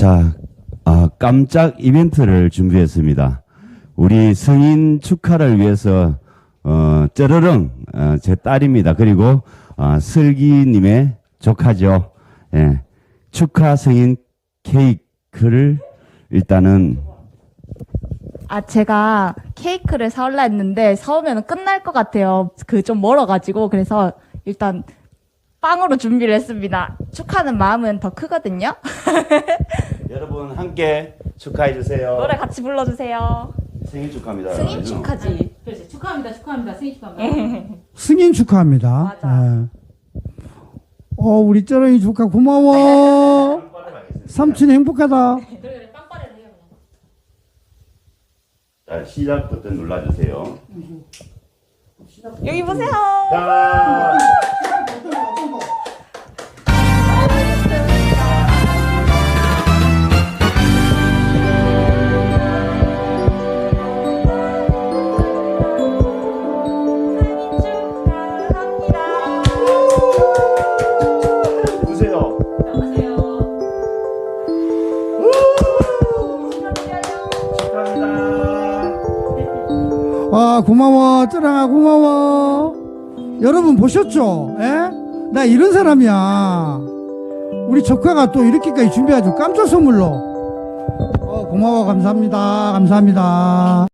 자, 아, 깜짝 이벤트를 준비했습니다. 우리 성인 축하를 위해서 어, 쩌르릉 어, 제 딸입니다. 그리고 어, 슬기님의 조카죠. 예, 축하 성인 케이크를 일단은 아, 제가 케이크를 사올라 했는데 사오면 끝날 것 같아요. 그 좀 멀어가지고. 그래서 일단 빵으로 준비를 했습니다. 축하하는 마음은 더 크거든요. 여러분 함께 축하해 주세요. 노래 같이 불러주세요. 생일 축하합니다. 승인 축하지. 그렇지. 축하합니다. 축하합니다. 생일 축하합니다. 승인 축하합니다. 맞아. 예. 어, 우리 쩌렁이 조카 고마워. 삼촌 행복하다. 그래 그래 빵빠레를 해요. 자, 시작 버튼 눌러주세요. 여기 보세요. 자, 아, 고마워. 쩌렁아, 고마워. 여러분 보셨죠? 예? 나 이런 사람이야. 우리 조카가 또 이렇게까지 준비해가지고 깜짝 선물로. 어, 고마워. 감사합니다. 감사합니다.